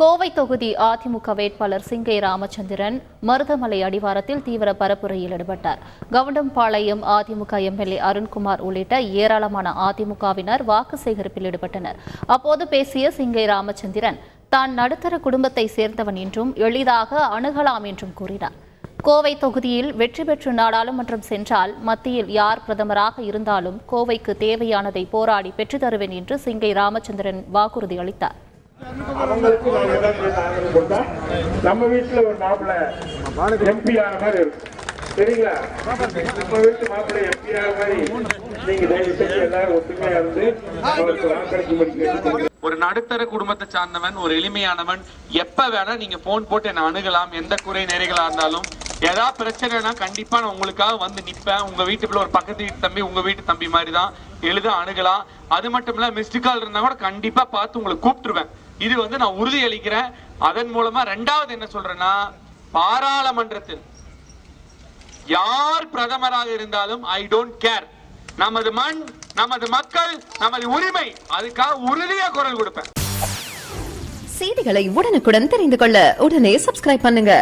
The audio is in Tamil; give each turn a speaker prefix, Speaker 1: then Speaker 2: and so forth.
Speaker 1: கோவை தொகுதி அதிமுக வேட்பாளர் சிங்கை ராமச்சந்திரன் மருதமலை அடிவாரத்தில் தீவிர பரப்புரையில் ஈடுபட்டார். கவுண்டம்பாளையம் அதிமுக எம்எல்ஏ அருண்குமார் உள்ளிட்ட ஏராளமான அதிமுகவினர் வாக்கு சேகரிப்பில் ஈடுபட்டனர். அப்போது பேசிய சிங்கை ராமச்சந்திரன் தான் நடுத்தர குடும்பத்தை சேர்ந்தவன் என்றும் எளிதாக அணுகலாம் என்றும் கூறினார். கோவை தொகுதியில் வெற்றி பெற்று நாடாளுமன்றம் சென்றால் மத்தியில் யார் பிரதமராக இருந்தாலும் கோவைக்கு தேவையானதை போராடி பெற்றுத் தருவேன் என்று சிங்கை ராமச்சந்திரன் வாக்குறுதி அளித்தார்.
Speaker 2: அவங்களுக்கு நாங்க ஏதாவது ஆதரவு கொடுத்தா நம்ம வீட்டுல ஒரு மாப்பிள்ளை எம்பி ஆன மாதிரி இருக்கும். சரிங்களா? நம்ம வீட்டு மாப்பிள்ளை எம்பி ஆன மாதிரி நீங்க தயவு செஞ்சு எல்லாரும் ஒத்துமையா இருந்து அவருக்கு வாக்களிக்க முடியும்
Speaker 3: ஒரு நடுத்தர குடும்பத்தை சார்ந்தவன் ஒரு எளிமையானவன் எப்ப வேணா நீங்க போன் போட்டு என்ன அணுகலாம் எந்த குறை நிறைகளா இருந்தாலும். ஏதாவது பிரச்சனைனா கண்டிப்பா நான் உங்களுக்காக வந்து நிப்பேன். உங்க வீட்டுக்குள்ள ஒரு பக்கத்து வீட்டு தம்பி உங்க வீட்டு தம்பி மாதிரி தான். எளிதா அணுகலாம். அது மட்டும் இல்ல மிஸ்டு கால் இருந்தா கூட கண்டிப்பா பார்த்து உங்களை கூப்பிட்டுருவேன். இது வந்து நான் உறுதி அளிக்கிறேன் அதன் மூலமா ரெண்டாவது என்ன சொல்றேன்னா பாராளுமன்றத்தில் யார் பிரதமராக இருந்தாலும் ஐ டோன்ட் கேர் நமது மண் நமது மக்கள் நமது உரிமை அதுக்காக உறுதியா குரல் கொடுப்பேன்.
Speaker 4: செய்திகளை உடனுக்குடன் தெரிந்து கொள்ள உடனே சப்ஸ்கிரைப் பண்ணுங்க.